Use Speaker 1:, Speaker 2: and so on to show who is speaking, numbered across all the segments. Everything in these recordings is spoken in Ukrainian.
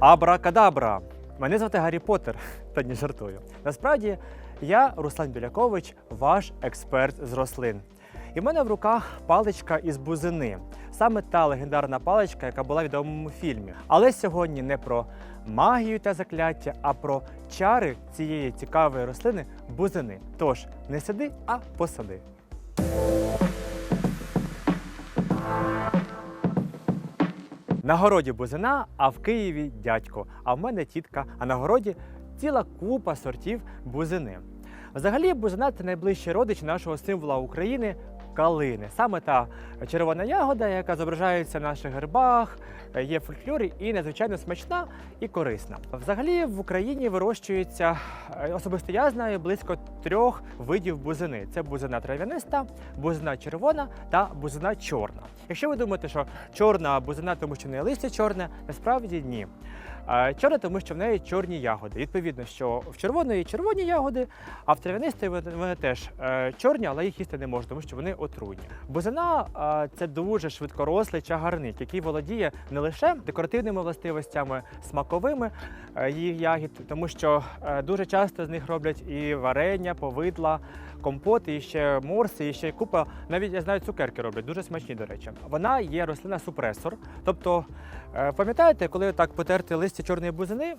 Speaker 1: Абракадабра! Мене звати Гаррі Поттер, та не жартую. Насправді, я Руслан Білякович, ваш експерт з рослин. І в мене в руках паличка із бузини. Саме та легендарна паличка, яка була в відомому фільмі. Але сьогодні не про магію та закляття, а про чари цієї цікавої рослини бузини. Тож не сиди, а посади. На городі бузина, а в Києві дядько. А в мене тітка, а на городі ціла купа сортів бузини. Взагалі, бузина це найближчий родич нашого символа України калини. Саме та червона ягода, яка зображається на наших гербах, є в фольклорі і надзвичайно смачна і корисна. Взагалі в Україні вирощується е, особисто я знаю близько трьох видів бузини: це бузина трав'яниста, бузина червона та бузина чорна. Якщо ви думаєте, що чорна бузина, тому що в неї листя чорне, насправді ні. Чорна, тому що в неї чорні ягоди. Відповідно, що в червоної червоні ягоди, а в трав'янистої вони теж е, чорні, але їх їсти не можна, тому що вони отруйні. Бузина е, це дуже швидкорослий чагарник, який володіє не лише декоративними властивостями, смаковими е, їх ягід, тому що дуже часто з них роблять і варення, повидла, компоти, і ще морси, і ще купа. Навіть я знаю, цукерки роблять, дуже смачні, до речі. Вона є рослина-супресор. Тобто, е, пам'ятаєте, коли так потерти листя чорної бузини,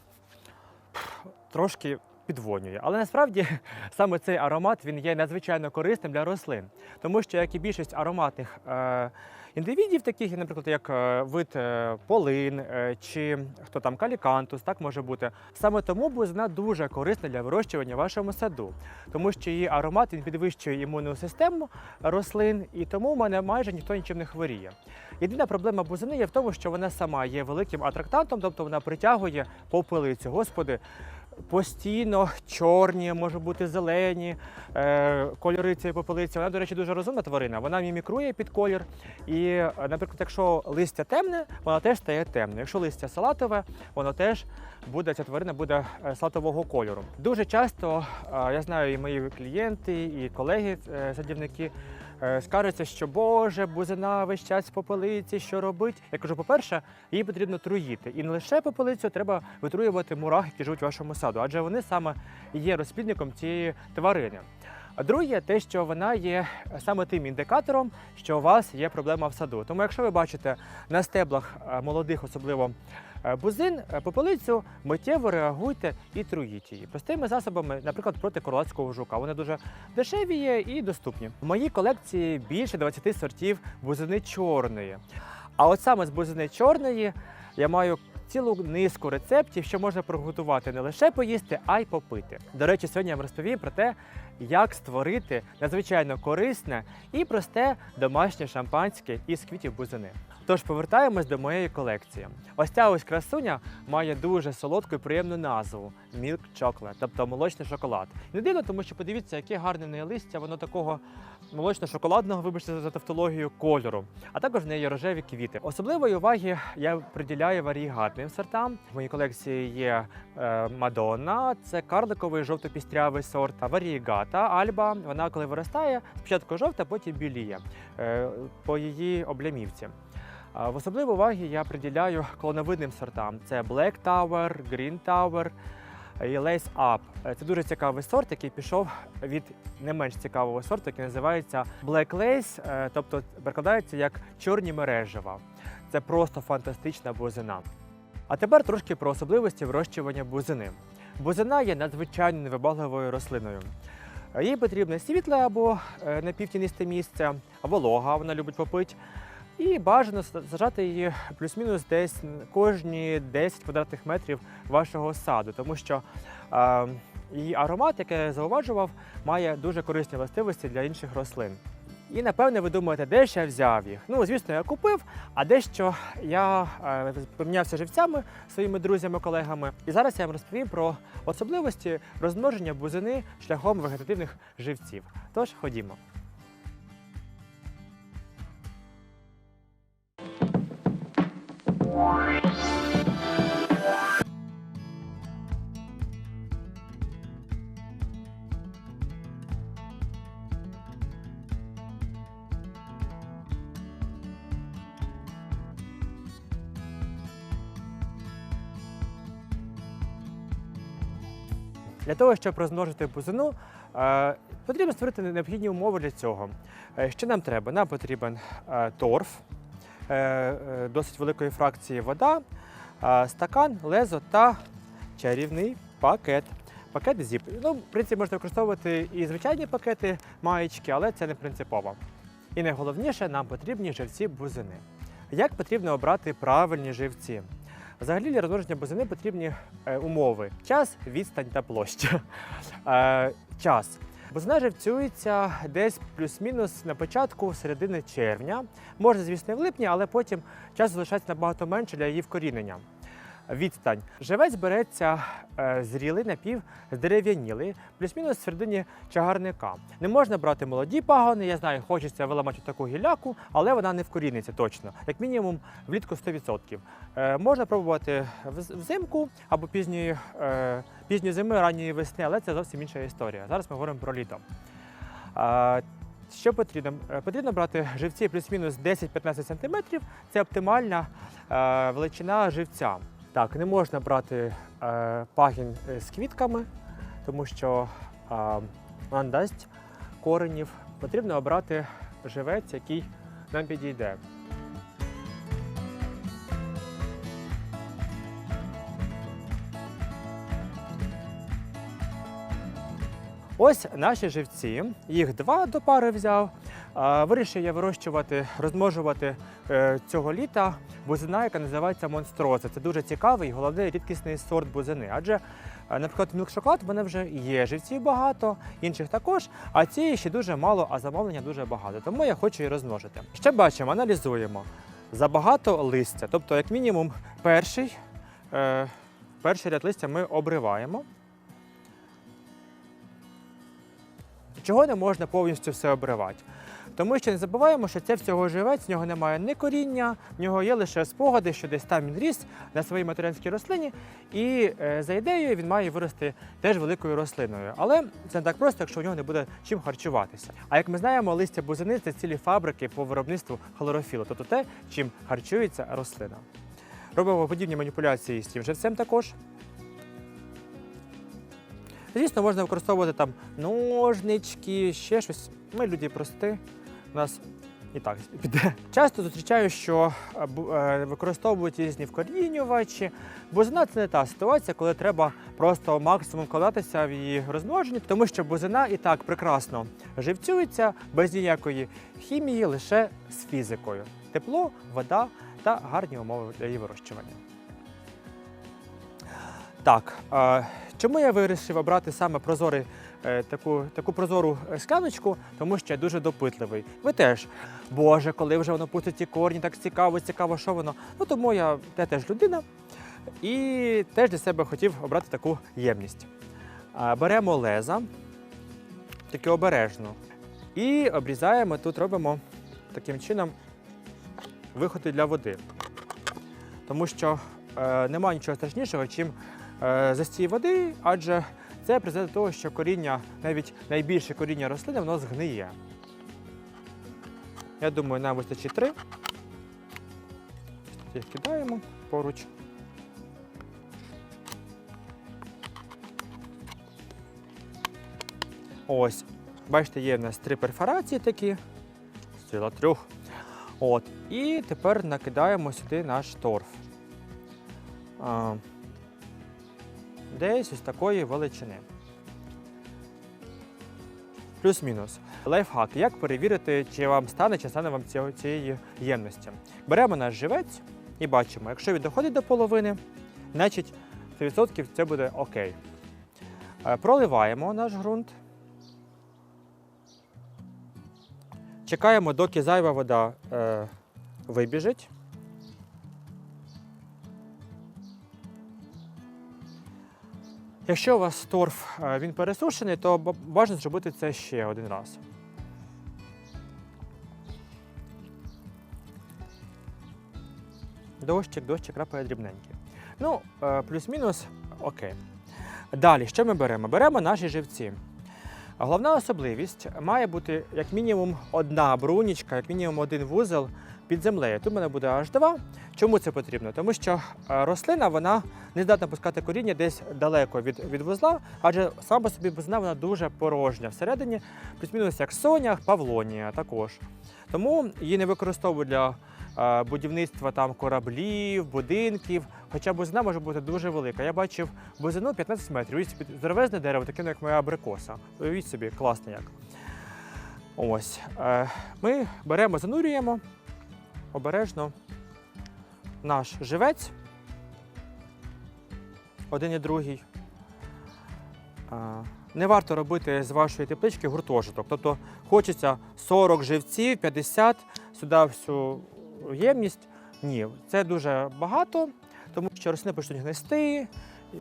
Speaker 1: трошки підвонює. Але насправді саме цей аромат він є надзвичайно корисним для рослин, тому що як і більшість ароматних е, індивідів, таких, наприклад, як е, вид е, полин е, чи хто там калікантус, так може бути. Саме тому бузина дуже корисна для вирощування в вашому саду, тому що її аромат він підвищує імунну систему рослин, і тому в мене майже ніхто нічим не хворіє. Єдина проблема бузини є в тому, що вона сама є великим атрактантом, тобто вона притягує попелицю. Господи, постійно чорні, може бути зелені е, кольори цієї попелиці. Вона, до речі, дуже розумна тварина. Вона мімікрує під колір. І, наприклад, якщо листя темне, вона теж стає темною. Якщо листя салатове, воно теж буде, ця тварина буде е, салатового кольору. Дуже часто е, я знаю, і мої клієнти, і колеги, е, садівники. Е, Скаржаться, що Боже, бузина весь час попелиці, що робить? Я кажу, по-перше, її потрібно труїти. І не лише попелицю, треба витруювати мурах, які живуть в вашому саду, адже вони саме є розплідником цієї тварини. А друге, те, що вона є саме тим індикатором, що у вас є проблема в саду. Тому, якщо ви бачите на стеблах е, молодих, особливо е, бузин, е, попелицю, миттєво реагуйте і труїть її. Простими засобами, наприклад, проти королевського жука. Вони дуже дешеві є і доступні. В моїй колекції більше 20 сортів бузини чорної. А от саме з бузини чорної я маю цілу низку рецептів, що можна приготувати не лише поїсти, а й попити. До речі, сьогодні я вам розповім про те, як створити надзвичайно корисне і просте домашнє шампанське із квітів бузини. Тож повертаємось до моєї колекції. Ось ця ось красуня має дуже солодку і приємну назву Milk Chocolate, тобто молочний шоколад. Не дивно, тому що подивіться, яке гарне в неї листя, воно такого молочно-шоколадного, вибачте за тавтологію, кольору. А також в неї рожеві квіти. Особливої уваги я приділяю варігатним сортам. В моїй колекції є е, Мадонна, це карликовий жовто-пістрявий сорт, а варігата Альба. Вона коли виростає, спочатку жовта, потім біліє е, по її облямівці. В особливу уваги я приділяю клоновидним сортам: це Black Tower, Green Tower і Lace Up. Е, Це дуже цікавий сорт, який пішов від не менш цікавого сорту, який називається Black Lace, е, тобто перекладається як чорні мережева. Це просто фантастична бузина. А тепер трошки про особливості вирощування бузини. Бузина є надзвичайно невибагливою рослиною. Їй потрібне світле або е, напівтінисте місце, волога, вона любить попити. І бажано сажати її плюс-мінус десь кожні 10 квадратних метрів вашого саду, тому що е, її аромат, як я зауважував, має дуже корисні властивості для інших рослин. І напевне ви думаєте, де ж я взяв їх? Ну, звісно, я купив, а дещо я е, помінявся живцями своїми друзями, колегами. І зараз я вам розповім про особливості розмноження бузини шляхом вегетативних живців. Тож ходімо. Для того, щоб розмножити бузину, е, потрібно створити необхідні умови для цього. Е, що нам треба? Нам потрібен е, торф досить великої фракції вода, е, стакан, лезо та чарівний пакет. Пакет ZIP. Ну, в принципі, можна використовувати і звичайні пакети маєчки, але це не принципово. І найголовніше, нам потрібні живці бузини. Як потрібно обрати правильні живці? Взагалі для розмноження бузини потрібні е, умови: час, відстань та площа. Е, час. Бузина живцюється десь плюс-мінус на початку середини червня. Можна, звісно, в липні, але потім час залишається набагато менше для її вкорінення. Відстань. Живець береться е, зрілий напів здерев'янілий, плюс-мінус середині чагарника. Не можна брати молоді пагони, я знаю, хочеться виламати таку гіляку, але вона не вкоріниться точно, як мінімум влітку 100%. Е, можна пробувати взимку або пізньої, е, пізньої зими, ранньої весни, але це зовсім інша історія. Зараз ми говоримо про літо. Що потрібно? Потрібно брати живці плюс-мінус 10-15 см. Це оптимальна величина живця. Так, не можна брати е, пагін е, з квітками, тому що е, дасть коренів. Потрібно обрати живець, який нам підійде. Ось наші живці. Їх два до пари взяв. Вирішив я вирощувати, розмножувати е, цього літа бузина, яка називається монстроза. Це дуже цікавий і головне рідкісний сорт бузини. Адже, е, наприклад, мілкшоколад в мене вже є живців багато, інших також, а цієї ще дуже мало, а замовлення дуже багато. Тому я хочу її розмножити. Ще бачимо, аналізуємо. Забагато листя, тобто, як мінімум, перший, е, перший ряд листя ми обриваємо. Чого не можна повністю все обривати? Тому що не забуваємо, що це всього живець, в нього немає ні коріння, в нього є лише спогади, що десь там він ріс на своїй материнській рослині, і е, за ідеєю він має вирости теж великою рослиною. Але це не так просто, якщо в нього не буде чим харчуватися. А як ми знаємо, листя бузини це цілі фабрики по виробництву хлорофілу, тобто те, чим харчується рослина. Робимо подібні маніпуляції з цим живцем також. Звісно, можна використовувати там ножнички, ще щось. Ми люди прості, у нас і так піде. Часто зустрічаю, що е, е, використовують різні вкорінювачі. Бузина це не та ситуація, коли треба просто максимум вкладатися в її розмноження, тому що бузина і так прекрасно живцюється без ніякої хімії, лише з фізикою. Тепло, вода та гарні умови для її вирощування. Так, чому я вирішив обрати саме прозорий, е, таку, таку прозору е, скляночку? Тому що я дуже допитливий. Ви теж, Боже, коли вже воно пустить ці корні, так цікаво, цікаво, що воно. Ну тому я, я теж людина і теж для себе хотів обрати таку ємність. Беремо леза, таке обережно, і обрізаємо тут, робимо таким чином виходи для води. Тому що е, немає нічого страшнішого, е, застій води, адже це призведе до того, що коріння, навіть найбільше коріння рослини, воно згниє. Я думаю, нам вистачить три. Їх кидаємо поруч. Ось, бачите, є в нас три перфорації такі. Сила трьох. От. І тепер накидаємо сюди наш торф. Десь ось такої величини. Плюс-мінус. Лайфхак. Як перевірити, чи вам стане, чи стане вам цієї ємності? Беремо наш живець і бачимо, якщо він доходить до половини, значить 100% це буде окей. Е, Проливаємо наш ґрунт. Чекаємо, доки зайва вода е, вибіжить. Якщо у вас торф е, він пересушений, то бажано зробити це ще один раз. Дощик, дощик крапає дрібненький. Ну, е, плюс-мінус окей. Далі, що ми беремо? Беремо наші живці. Головна особливість має бути як мінімум одна брунічка, як мінімум один вузол під землею. Тут в мене буде аж два. Чому це потрібно? Тому що е, рослина вона не здатна пускати коріння десь далеко від, від вузла, адже сама по собі бузина вона дуже порожня всередині, плюс-мінус як сонях, павлонія також. Тому її не використовують для будівництва там кораблів, будинків. Хоча бузина може бути дуже велика. Я бачив бузину 15 метрів. Уявіть собі, здоровезне дерево, таке як моя абрикоса. Уявіть собі, класно як. Ось. Е, Ми беремо, занурюємо обережно наш живець. Один і другий. Е, Не варто робити з вашої теплички гуртожиток. Тобто хочеться 40 живців, 50 сюди всю ємність. Ні, це дуже багато, тому що рослини почнуть гнести.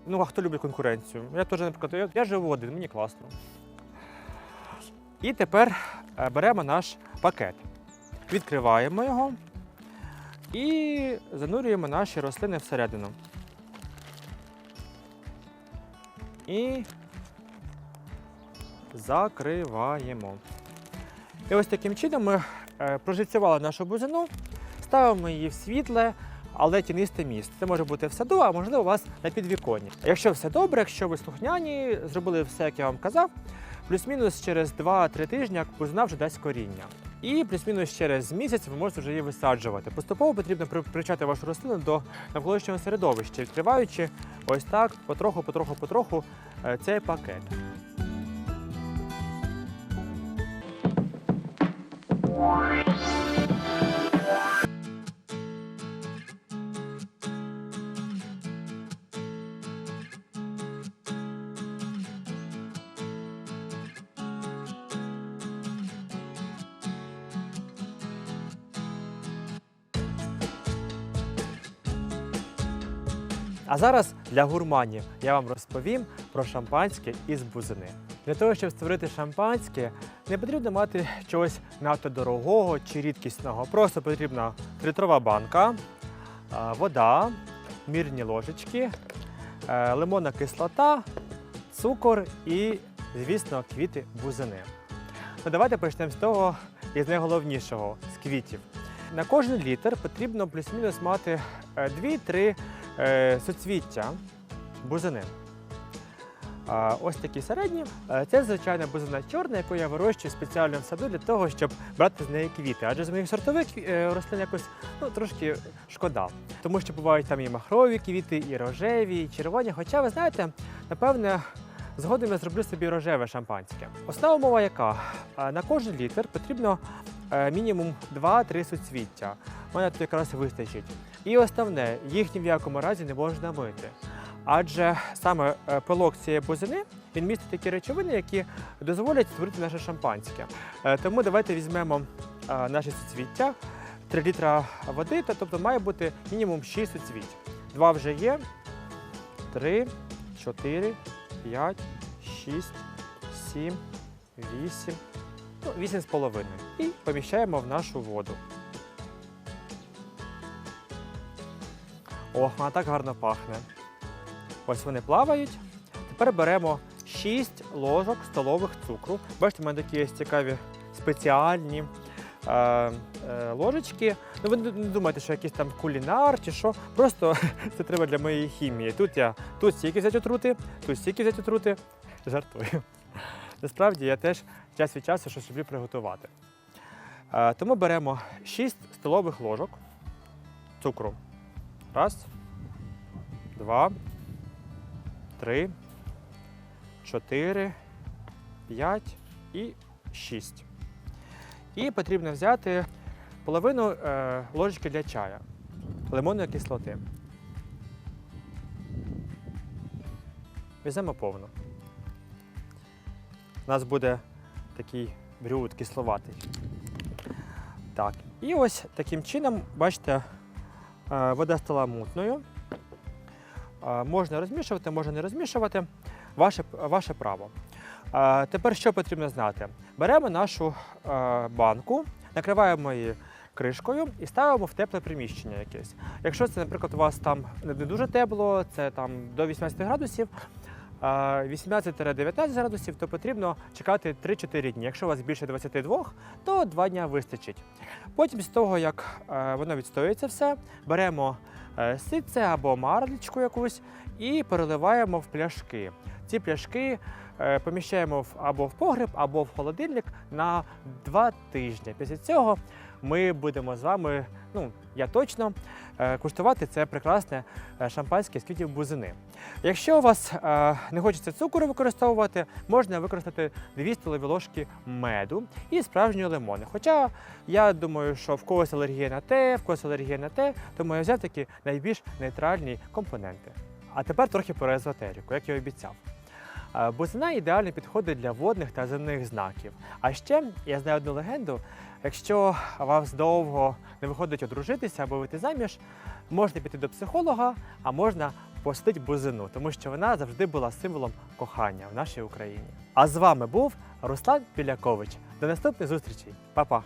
Speaker 1: Ну, а хто любить конкуренцію? Я теж, наприклад, я, живу один, мені класно. І тепер е, беремо наш пакет, відкриваємо його і занурюємо наші рослини всередину. І закриваємо. І ось таким чином ми е, проживцювали нашу бузину, ставимо її в світле, але тінисте місце. Це може бути в саду, а можливо у вас на підвіконні. Якщо все добре, якщо ви слухняні, зробили все, як я вам казав, плюс-мінус через 2-3 тижні як бузина вже дасть коріння. І плюс-мінус через місяць ви можете вже її висаджувати. Поступово потрібно при- привчати вашу рослину до навколишнього середовища, відкриваючи ось так потроху, потроху, потроху е, цей пакет. А зараз для гурманів я вам розповім про шампанське із бузини. Для того, щоб створити шампанське, не потрібно мати чогось надто дорогого чи рідкісного. Просто потрібна літрова банка, вода, мірні ложечки, е, лимонна кислота, цукор і, звісно, квіти бузини. Ну, давайте почнемо з того із найголовнішого з квітів. На кожен літр потрібно плюс-мінус мати е, 2-3 е, суцвіття бузини. Ось такі середні. Е, Це звичайна бузина чорна, яку я вирощую спеціально в саду для того, щоб брати з неї квіти. Адже з моїх сортових е, рослин якось ну, трошки шкода. Тому що бувають там і махрові квіти, і рожеві, і червоні. Хоча, ви знаєте, напевне, згодом я зроблю собі рожеве шампанське. Основна умова яка? На кожен літр потрібно мінімум 2-3 суцвіття. Мене тут якраз вистачить. І основне, їх ні в якому разі не можна мити. Адже саме е, пилок цієї бузини він містить такі речовини, які дозволять створити наше шампанське. Е, Тому давайте візьмемо е, наші суцвіття, 3 літра води, тобто має бути мінімум 6 суцвіть. Два вже є. 3, 4, 5, 6, 7, 8, ну, 8 з половиною. І поміщаємо в нашу воду. Ох, вона так гарно пахне. Ось вони плавають. Тепер беремо 6 ложок столових цукру. Бачите, в мене такі є цікаві спеціальні е, е, ложечки. Ну, ви не думайте, що якийсь там кулінар чи що. Просто це треба для моєї хімії. Тут я тут стільки взяти отрути, тут стільки взяти отрути. Жартую. Насправді я теж час від часу щось люблю приготувати. Е, тому беремо 6 столових ложок цукру. Раз, два, три, чотири, п'ять і шість. І потрібно взяти половину е, ложечки для чая лимонної кислоти. Візьмемо повну. У нас буде такий брюд кисловатий. Так. І ось таким чином, бачите, вода стала мутною. Е, Можна розмішувати, можна не розмішувати. Ваше, ваше право. Е, Тепер що потрібно знати? Беремо нашу е, банку, накриваємо її кришкою і ставимо в тепле приміщення якесь. Якщо це, наприклад, у вас там не дуже тепло, це там до 18 градусів, е, 18-19 градусів, то потрібно чекати 3-4 дні. Якщо у вас більше 22, то 2 дні вистачить. Потім, з того, як е, воно відстоюється все, беремо е, ситце або марлечку якусь і переливаємо в пляшки. Ці пляшки е, поміщаємо або в погреб, або в холодильник на два тижні. Після цього ми будемо з вами, ну я точно, е, куштувати це прекрасне е, шампанське з квітів бузини. Якщо у вас е, не хочеться цукру використовувати, можна використати 2 столові ложки меду і справжньої лимони. Хоча я думаю, що в когось алергія на те, в когось алергія на те, тому я взяв такі найбільш нейтральні компоненти. А тепер трохи про езотерику, як я обіцяв. Бузина ідеально підходить для водних та земних знаків. А ще я знаю одну легенду: якщо вам довго не виходить одружитися або вийти заміж, можна піти до психолога, а можна посадити бузину, тому що вона завжди була символом кохання в нашій Україні. А з вами був Руслан Білякович. До наступних зустрічей. Па-па!